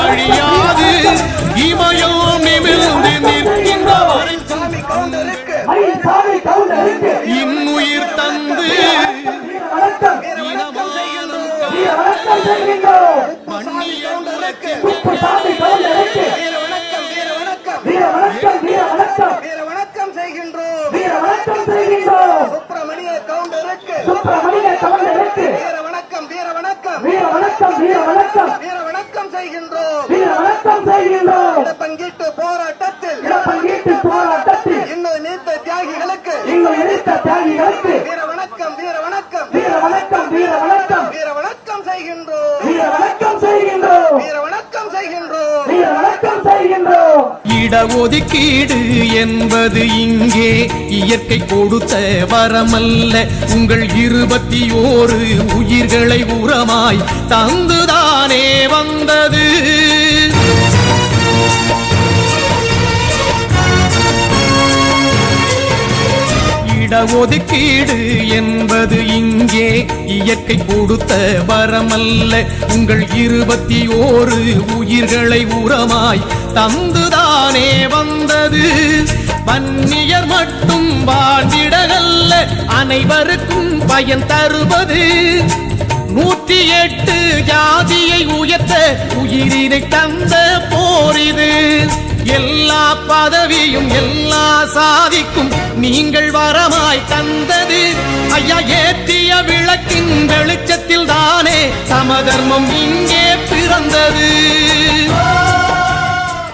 அழியாது. இமயம் நிமிர்ந்து நிற்கின்ற வரை மயில் சாமி கவுண்டருக்கு எதிர்த்த தியாகிகளுக்கு வீர வணக்கம் வீர வணக்கம் வீர வணக்கம் வீர வணக்கம் வீர வணக்கம் செய்கின்றோம். வீர வணக்கம் செய்கின்றோம். வீர வணக்கம் செய்கின்றோம். வீர வணக்கம் செய்கின்றோம். இடஒதுக்கீடு என்பது இங்கே இயற்கை கொடுத்த வரமல்ல. உங்கள் இருபத்தி ஓரு உயிர்களை உரமாய் தந்துதானே வந்தது. இடஒதுக்கீடு என்பது இங்கே இயற்கை கொடுத்த வரமல்ல. உங்கள் இருபத்தி ஓரு உயிர்களை உரமாய் தந்துதானே வந்தது. வன்னியர் மட்டும் வாழ்ந்திடகல்ல அனைவருக்கும் பயன் தருவது. நூத்தி எட்டு ஜாதியை உயர்த்த உயிரினை தந்த போரிது எல்லா பதவியும் எல்லா சாதிக்கும் நீங்கள் வரமாய் தந்தது. ஐயா ஏற்றிய விளக்கின் வெளிச்சத்தில் தானே சமதர்மம் இங்கே பிறந்தது.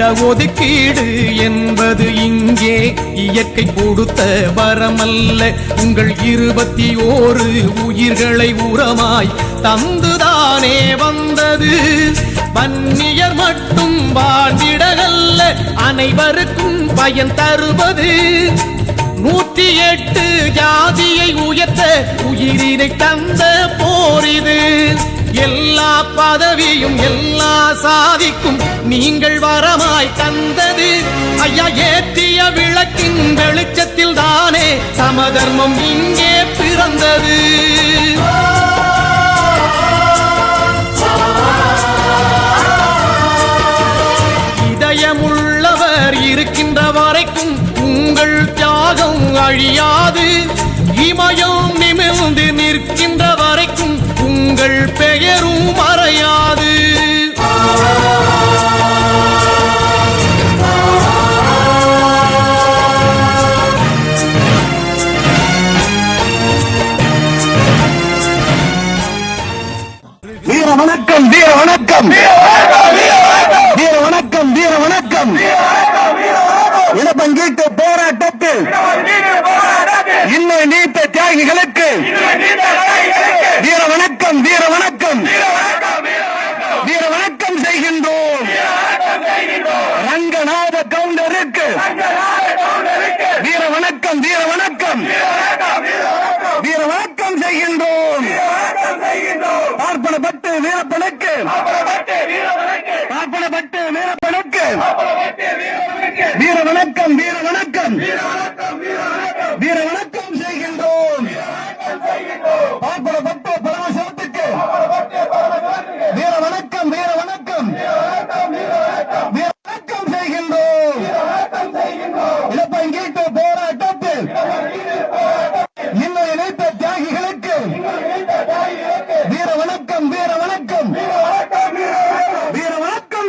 இடஒதுக்கீடு என்பது இங்கே இயற்கை கொடுத்த வரமல்ல. உங்கள் இருபத்தி ஓரு உயிர்களை உரமாய் தந்துதானே வந்தது. வன்னியர் மட்டும் வாழ்ந்திடகல்ல அனைவருக்கும் பயன் தருவது. நூற்றி எட்டு ஜாதியை உயர்த்த உயிரினை தந்த போரிது எல்லா பதவியும் எல்லா சாதிக்கும். நீங்கள் வரமாய் தந்தது. ஐயா ஏற்றிய விளக்கின் வெளிச்சத்தில் தானே சமதர்மம் இங்கே பிறந்தது. இதயமுள்ளவர் இருக்கின்ற வரைக்கும் உங்கள் தியாகம் அழியாது. இமயம் வணக்கம். வீர வணக்கம் வீர வணக்கம் வீர வணக்கம் இனப்பங்கீட்டு போராட்டத்தில் இன்னும் நீத்த தியாகிகளுக்கு வீர வணக்கம் வீர வணக்கம் வீர வணக்கம் செய்கின்றோம் ரங்கநாத கவுண்டருக்கு வீர வணக்கம் வீர வணக்கம் வீர வணக்கம் செய்கின்றோம் பார்ப்பனப்பட்டு வீரப்பனுக்கு. பார்ப்பனப்பட்டு வீரப்பனுக்கு. வீர வணக்கம் வீர வணக்கம் வீர வணக்கம் செய்கின்றோம் பார்ப்பனப்பட்டு பரமசிவத்துக்கு வீர வணக்கம் வீர வணக்கம் வீர வணக்கம் செய்கின்றோம் இழப்பங்கீட்டு போராட்டத்தில் இன்னும் இணைத்த தியாகிகளுக்கு வீர வணக்கம் வீர வணக்கம் வீர வணக்கம்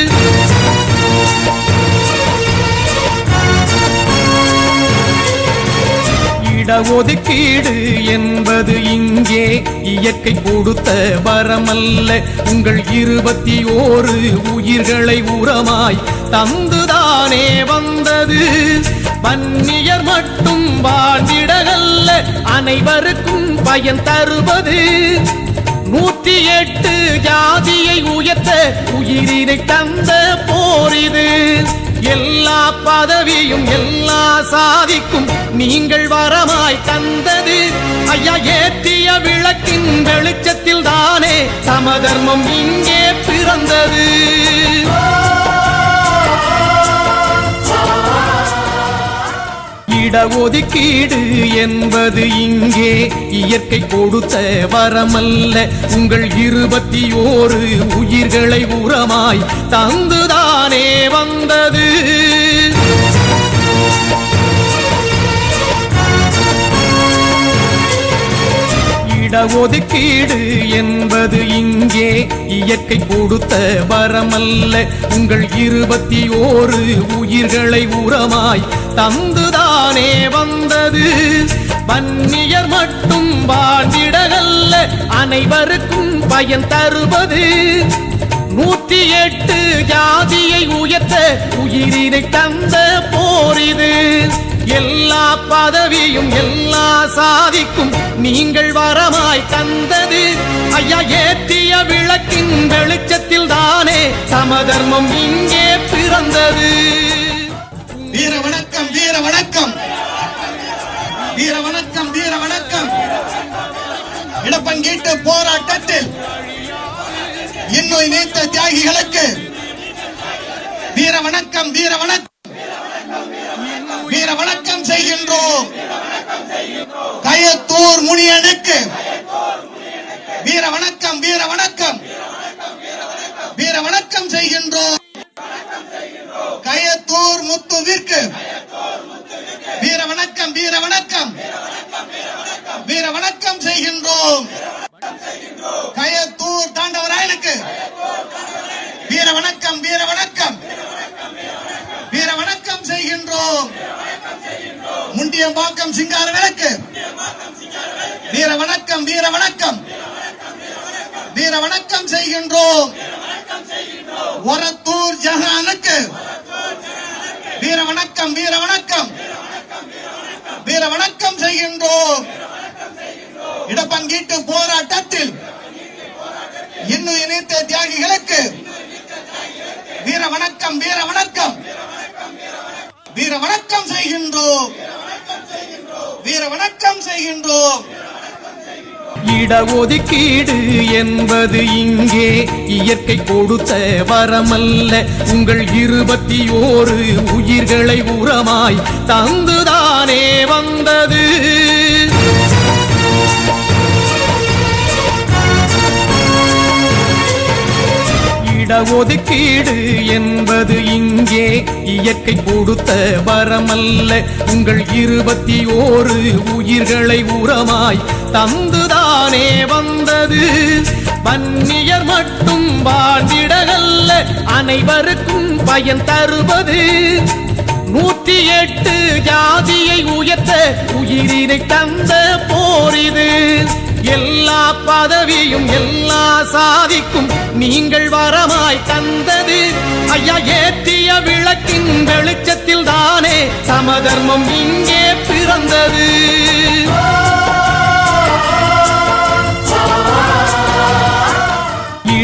இடஒதுக்கீடு என்பது இங்கே இயற்கை கொடுத்த வரமல்ல. உங்கள் இருபத்தி ஓரு உயிர்களை உரமாய் தந்துதானே வந்தது. வன்னியர் மட்டும் வாழ்ந்திடகல்ல அனைவருக்கும் பயன் தருவது. நூற்றி எட்டு ஜாதியை உயர்த்த உயிரினை தந்த போரிது எல்லா பதவியும் எல்லா சாதிக்கும் நீங்கள் வரமாய் தந்தது. ஐயா ஏற்றிய விளக்கின் வெளிச்சத்தில் தானே சமதர்மம் இங்கே பிறந்தது. இடஒதுக்கீடு என்பது இங்கே இயற்கை கொடுத்த வரமல்ல. உங்கள் இருபத்தி ஓரு உயிர்களை உரமாய் தந்துதான் வந்தது. இடஒதுக்கீடு என்பது இங்கே இயற்கை கொடுத்த வரமல்ல. உங்கள் இருபத்தி ஓரு உயிர்களை உரமாய் தந்துதானே வந்தது. வன்னியர் மட்டும் வாழ்ந்திடகல்ல அனைவருக்கும் பயன் தருவது. நூத்தி எட்டு ஜாதியை உயர்த்த உயிரினை தந்த போரிது எல்லா பதவியும் எல்லா சாதிக்கும் நீங்கள் வரமாய் தந்தது. ஐயா ஏற்றிய விளக்கின் வெளிச்சத்தில் தானே சமதர்மம் இங்கே பிறந்தது. வீர வணக்கம் வீர வணக்கம். வீர வணக்கம் வீர வணக்கம். இடப்பங்கீட்டு போராட்டத்தில் இன்னும் இணைத்த தியாகிகளுக்கு வீர வணக்கம் வீர வணக்கம். வீர வணக்கம் செய்கின்றோம். கயத்தூர் முனியனுக்கு வீர வணக்கம் வீர வணக்கம் வீர வணக்கம் செய்கின்றோம் கயத்தூர் முத்துவிற்கு வீர வணக்கம் வீர வணக்கம் வீர வணக்கம் செய்கின்றோம் கயத்தூர் தாண்டவராயனுக்கு வீர வணக்கம் வீர வணக்கம் வீர வணக்கம் செய்கின்றோம் முண்டியம்பாக்கம் சிங்கார விளக்கு வீர வணக்கம் வீர வணக்கம். வீர வணக்கம் செய்கின்றோம். ஒரத்தூர் ஜஹானுக்கு. வீர வணக்கம் வீர வணக்கம். வீர வணக்கம் செய்கின்றோம். இடப்பங்கீட்டு போராட்டம் இன்னும் இணைத்த தியாகிகளுக்கு வீர வணக்கம் வீர வணக்கம் வீர வணக்கம் செய்கின்றோம் வீர வணக்கம் செய்கின்றோம். இடஒதுக்கீடு என்பது இங்கே இயற்கை கொடுத்த வரமல்ல. உங்கள் இருபத்தி ஓரு உயிர்களை உரமாய் தந்துதானே வந்தது. இடஒதுக்கீடு என்பது இங்கே இயற்கை கொடுத்த வரமல்ல. உங்கள் இருபத்தி ஓரு உயிர்களை உரமாய் தந்துதானே வந்தது. வன்னியர் மட்டும் வாழ்ந்திடகல்ல அனைவருக்கும் பயன் தருவது. நூற்றி எட்டு ஜாதியை உயர்த்த உயிரினை தந்த போரிது எல்லா பதவியும் எல்லா சாதிக்கும் நீங்கள் வரமாய் தந்தது. ஐயா ஏற்றிய விளக்கின் வெளிச்சத்தில் தானே சமதர்மம் இங்கே பிறந்தது.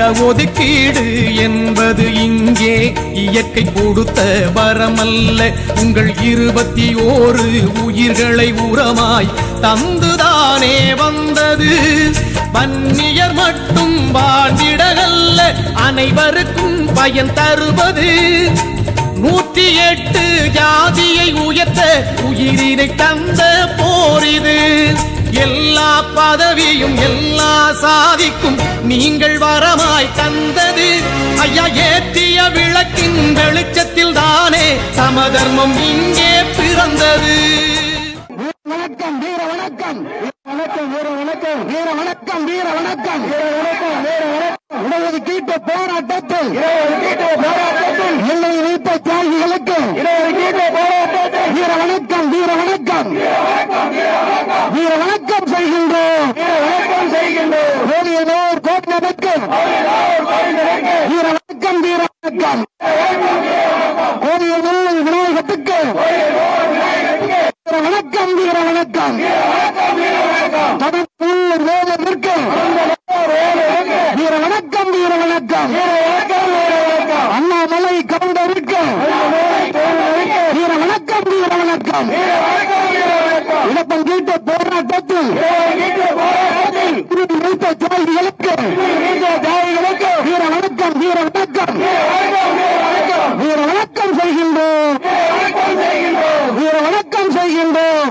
இடஒதுக்கீடு என்பது இங்கே இயற்கை கொடுத்த வரமல்ல. உங்கள் இருபத்தி ஓரு உயிர்களை உரமாய் தந்துதானே வந்தது. வன்னியர் மட்டும் வாழ்ந்திடகல்ல அனைவருக்கும் பயன் தருவது. நூற்றி எட்டு ஜாதியை உயர்த்த உயிரினை தந்த போரிது எல்லா பதவியும் எல்லா சாதிக்கும் நீங்கள் வரமாய் தந்தது. ஐயா ஏற்றிய விளக்கின் வெளிச்சத்தில் தானே சமதர்மம் இங்கே பிறந்தது. வணக்கம் வீர வணக்கம். வணக்கம் வீர வணக்கம். வீர வணக்கம் வீர வணக்கம். வீர வணக்கம் வீர வணக்கம். இடஒதுக்கீட்டு போராட்டத்தில் இடஒதுக்கீட்டு எல்லை வைத்த தியாகிகளுக்கு இடஒதுக்கீட்டு போராட்டத்தில் வீர வணக்கம் வீர வணக்கம் வீர வணக்கம் செய்கின்றோம் வீர வணக்கம் செய்கின்றோம் கோடியனூர் கோட்டனுக்கு வீர வணக்கம் வீர வணக்கம் கோடியனூர் விநாயகத்துக்கு வீர வணக்கம் வீர வணக்கம். தொடர்பூர் வேதத்திற்கு வீர வணக்கம் வீர வணக்கம். அண்ணாமலை கவுண்டருக்கு வீர வணக்கம் வீர வணக்கம். இழப்பம் கேட்ட போராட்டத்தில். உறுதி வைத்த தியாகிகளுக்கு வீர வணக்கம் வீர வணக்கம் வீர வணக்கம் செய்கின்றோம் வீர வணக்கம் செய்கின்றோம்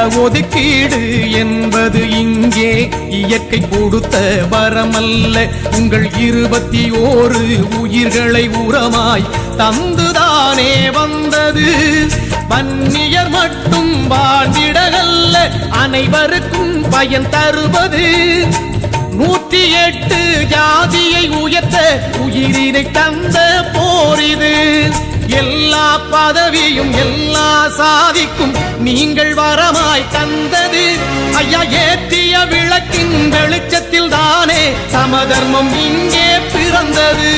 இடஒதுக்கீடு என்பது இங்கே இயற்கை கொடுத்த வரமல்ல. உங்கள் இருபத்தி ஓரு உயிர்களை உரமாய் தந்துதானே வந்தது. வன்னியர் மட்டும் வாழ்ந்திடகல்ல அனைவருக்கும் பயன் தருவது. நூற்றி எட்டு ஜாதியை உயர்த்த உயிரினை தந்த போரிது எல்லா பதவியும் எல்லா சாதிக்கும் நீங்கள் வரமாய் தந்தது. ஐயா ஏற்றிய விளக்கின் வெளிச்சத்தில் தானே சமதர்மம் இங்கே பிறந்தது.